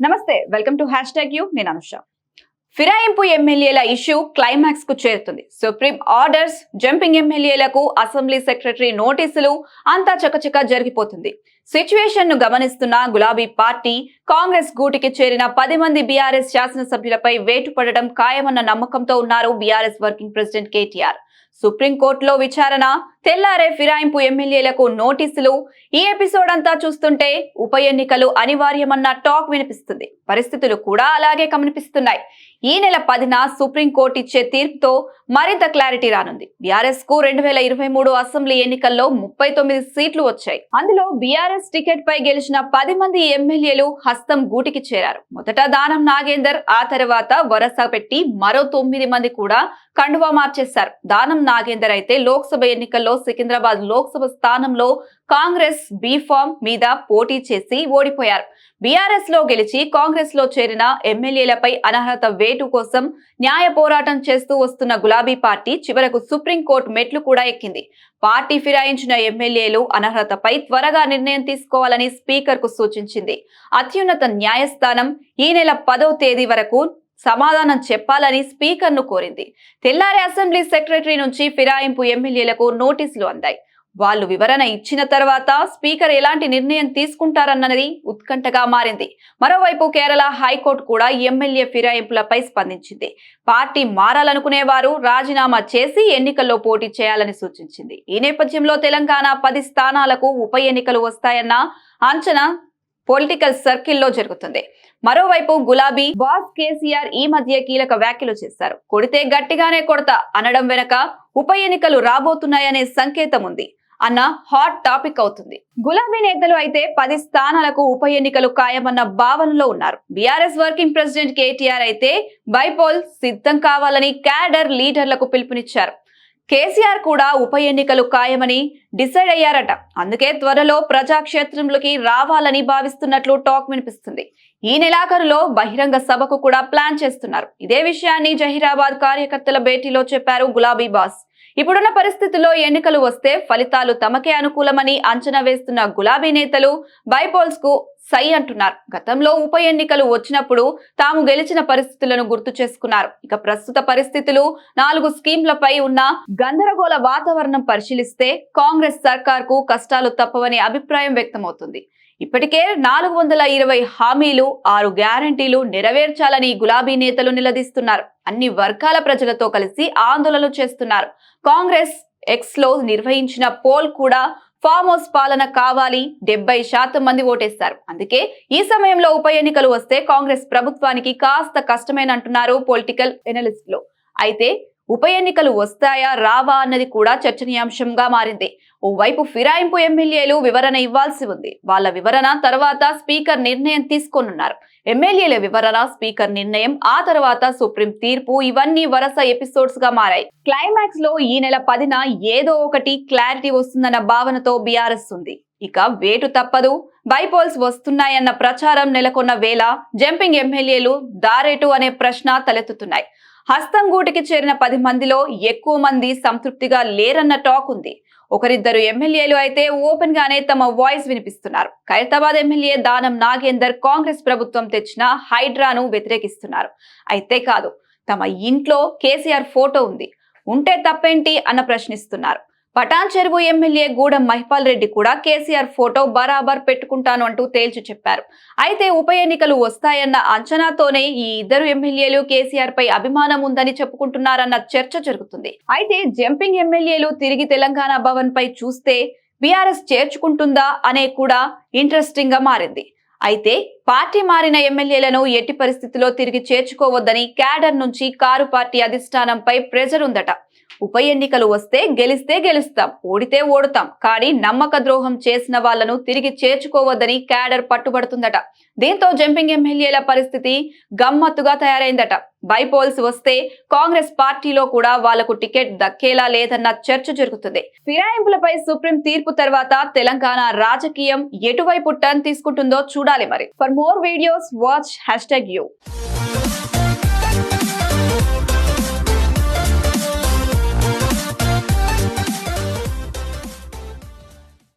నమస్తే welcome to hash tag you నేను అనుష. ఫిరాయింపు ఎమ్మెల్యేల ఇష్యూ క్లైమాక్స్కు చేరుతుంది. సుప్రీం ఆర్డర్స్ జంపింగ్ ఎమ్మెల్యేలకు అసెంబ్లీ సెక్రటరీ నోటీసులు అంతా చకచక జరిగిపోతుంది. సిచ్యువేషన్ను గమనిస్తున్న గులాబీ పార్టీ కాంగ్రెస్ గూటికి చేరిన పది మంది బీఆర్ఎస్ శాసనసభ్యులపై వేటు పడడం ఖాయమన్న నమ్మకంతో ఉన్నారు బీఆర్ఎస్ వర్కింగ్ ప్రెసిడెంట్ కేటీఆర్. సుప్రీంకోర్టులో విచారణ తెల్లారే ఫిరాయింపు ఎమ్మెల్యేలకు నోటీసులు. ఈ ఎపిసోడ్ అంతా చూస్తుంటే ఉప ఎన్నికలు అనివార్యమన్న టాక్ వినిపిస్తుంది. పరిస్థితులు కూడా అలాగే కనిపిస్తున్నాయి ఈ నెల పదిన సుప్రీంకోర్టు ఇచ్చే తీర్పుతో మరింత క్లారిటీ రానుంది. బీఆర్ఎస్కు రెండు వేల ఇరవై మూడు అసెంబ్లీ ఎన్నికల్లో ముప్పై తొమ్మిది సీట్లు వచ్చాయి. అందులో బీఆర్ఎస్ టికెట్ పై గెలిచిన పది మంది ఎమ్మెల్యేలు హస్తం గూటికి చేరారు. మొదట దానం నాగేందర్ ఆ తర్వాత వరస పెట్టి మరో తొమ్మిది మంది కూడా కండువా మార్చేశారు. దానం నాగేందర్ అయితే లోక్సభ ఎన్నికల్లో సికింద్రాబాద్ లోక్సభ స్థానంలో కాంగ్రెస్ బీఫామ్ మీద పోటీ చేసి ఓడిపోయారు. బీఆర్ఎస్లో గెలిచి కాంగ్రెస్లో చేరిన ఎమ్మెల్యేలపై అనర్హత వేటు కోసం న్యాయ పోరాటం చేస్తూ వస్తున్న గులాబీ పార్టీ చివరకు సుప్రీంకోర్టు మెట్లు కూడా ఎక్కింది. పార్టీ ఫిరాయించిన ఎమ్మెల్యేలు అనర్హతపై త్వరగా నిర్ణయం తీసుకోవాలని స్పీకర్కు సూచించింది. అత్యున్నత న్యాయస్థానం ఈ నెల పదో తేదీ వరకు సమాధానం చెప్పాలని స్పీకర్ను కోరింది. తెల్లారి అసెంబ్లీ సెక్రటరీ నుంచి ఫిరాయింపు ఎమ్మెల్యేలకు నోటీసులు అందాయి. వాళ్ళు వివరణ ఇచ్చిన తర్వాత స్పీకర్ ఎలాంటి నిర్ణయం తీసుకుంటారన్నది ఉత్కంఠగా మారింది. మరోవైపు కేరళ హైకోర్టు కూడా ఎమ్మెల్యే ఫిరాయింపులపై స్పందించింది. పార్టీ మారాలనుకునే వారు రాజీనామా చేసి ఎన్నికల్లో పోటీ చేయాలని సూచించింది. ఈ నేపథ్యంలో తెలంగాణ పది స్థానాలకు ఉప ఎన్నికలు వస్తాయన్న అంచనా పొలిటికల్ సర్కిల్లో జరుగుతుంది. మరోవైపు గులాబీ బాస్ కేసీఆర్ ఈ మధ్య కీలక వ్యాఖ్యలు చేశారు. కొడితే గట్టిగానే కొడతా అనడం వెనక ఉప ఎన్నికలు రాబోతున్నాయనే సంకేతం ఉంది అన్న హాట్ టాపిక్ అవుతుంది. గులాబీ నేతలు అయితే పది స్థానాలకు ఉప ఎన్నికలు ఖాయమన్న భావనలో ఉన్నారు. బీఆర్ఎస్ వర్కింగ్ ప్రెసిడెంట్ కేటీఆర్ అయితే బైపోల్ సిద్ధం కావాలని క్యాడర్ లీడర్లకు పిలుపునిచ్చారు. కేసీఆర్ కూడా ఉప ఎన్నికలు ఖాయమని డిసైడ్ అయ్యారట. అందుకే త్వరలో ప్రజాక్షేత్రంలోకి రావాలని భావిస్తున్నట్లు టాక్ వినిపిస్తుంది. ఈ నెలాఖరులో బహిరంగ సభకు కూడా ప్లాన్ చేస్తున్నారు. ఇదే విషయాన్ని జహీరాబాద్ కార్యకర్తల భేటీలో చెప్పారు గులాబీ బాస్. ఇప్పుడున్న పరిస్థితుల్లో ఎన్నికలు వస్తే ఫలితాలు తమకే అనుకూలమని అంచనా వేస్తున్న గులాబీ నేతలు బైపోల్స్కు సై అంటున్నారు. గతంలో ఉప ఎన్నికలు వచ్చినప్పుడు తాము గెలిచిన పరిస్థితులను గుర్తు చేసుకున్నారు. ఇక ప్రస్తుత పరిస్థితులు నాలుగు స్కీంలపై ఉన్న గందరగోళ వాతావరణం పరిశీలిస్తే కాంగ్రెస్ సర్కార్కు కష్టాలు తప్పవని అభిప్రాయం వ్యక్తమవుతుంది. ఇప్పటికే నాలుగు వందల ఇరవై హామీలు ఆరు గ్యారంటీలు నెరవేర్చాలని గులాబీ నేతలు నిలదీస్తున్నారు. అన్ని వర్గాల ప్రజలతో కలిసి ఆందోళనలు చేస్తున్నారు. కాంగ్రెస్ ఎక్స్లో నిర్వహించిన పోల్ కూడా ఫామ్ హౌస్ పాలన కావాలి డెబ్బై శాతం మంది ఓటేస్తారు అందుకే ఈ సమయంలో ఉప ఎన్నికలు వస్తే కాంగ్రెస్ ప్రభుత్వానికి కాస్త కష్టమేనంటున్నారు పొలిటికల్ ఎనలిస్టులు. అయితే ఉప ఎన్నికలు వస్తాయా రావా అన్నది కూడా చర్చనీయాంశంగా మారింది. ఓవైపు ఫిరాయింపు ఎమ్మెల్యేలు వివరణ ఇవ్వాల్సి ఉంది. వాళ్ళ వివరణ తర్వాత స్పీకర్ నిర్ణయం తీసుకోనున్నారు. ఎమ్మెల్యేల వివరణ స్పీకర్ నిర్ణయం ఆ తర్వాత సుప్రీం తీర్పు ఇవన్నీ వరుస ఎపిసోడ్స్గా మారాయి. క్లైమాక్స్లో ఈ నెల పదిన ఏదో ఒకటి క్లారిటీ వస్తుందన్న భావనతో బీఆర్ఎస్ ఉంది. ఇక వేటు తప్పదు. బైపోల్స్ వస్తున్నాయన్న ప్రచారం నెలకొన్న వేళ జంపింగ్ ఎమ్మెల్యేలు దారేటు అనే ప్రశ్న తలెత్తుతున్నాయి. హస్తం గూటికి చేరిన పది మందిలో ఎక్కువ మంది సంతృప్తిగా లేరన్న టాక్ ఉంది. ఒకరిద్దరు ఎమ్మెల్యేలు అయితే ఓపెన్ గానే తమ వాయిస్ వినిపిస్తున్నారు. ఖైరతాబాద్ ఎమ్మెల్యే దానం నాగేందర్ కాంగ్రెస్ ప్రభుత్వం తెచ్చిన హైడ్రాను వ్యతిరేకిస్తున్నారు. అయితే కాదు తమ ఇంట్లో కేసీఆర్ ఫోటో ఉంది. ఉంటే తప్పేంటి? అన్న ప్రశ్నిస్తున్నారు. పటాన్ చెరువు ఎమ్మెల్యే గూడెం మహిపాల్ రెడ్డి కూడా కేసీఆర్ ఫోటో బరాబర్ పెట్టుకుంటాను అంటూ తేల్చి చెప్పారు. అయితే ఉప ఎన్నికలు వస్తాయన్న అంచనాతోనే ఈ ఇద్దరు ఎమ్మెల్యేలు కేసీఆర్ పై అభిమానం ఉందని చెప్పుకుంటున్నారన్న చర్చ జరుగుతుంది. అయితే జంపింగ్ ఎమ్మెల్యేలు తిరిగి తెలంగాణ భవన్ పై చూస్తే బీఆర్ఎస్ చేర్చుకుంటుందా అనే కూడా ఇంట్రెస్టింగ్గా మారింది. అయితే పార్టీ మారిన ఎమ్మెల్యేలను ఎట్టి పరిస్థితిలో తిరిగి చేర్చుకోవద్దని క్యాడర్ నుంచి కారు పార్టీ అధిష్టానంపై ప్రెజర్ ఉందట. ఉప ఎన్నికలు వస్తే గెలిస్తే గెలుస్తాం ఓడితే ఓడుతాం. కానీ నమ్మక ద్రోహం చేసిన వాళ్ళను తిరిగి చేర్చుకోవద్దని క్యాడర్ పట్టుబడుతుందట. దీంతో జంపింగ్ ఎమ్మెల్యేల పరిస్థితి గమ్మత్తుగా తయారైందట. బైపోల్స్ వస్తే కాంగ్రెస్ పార్టీలో కూడా వాళ్ళకు టికెట్ దక్కేలా లేదన్న చర్చ జరుగుతుంది. ఫిరాయింపులపై సుప్రీం తీర్పు తర్వాత తెలంగాణ రాజకీయం ఎటువైపు టర్న్ తీసుకుంటుందో చూడాలి మరి. For more videos watch hash tag you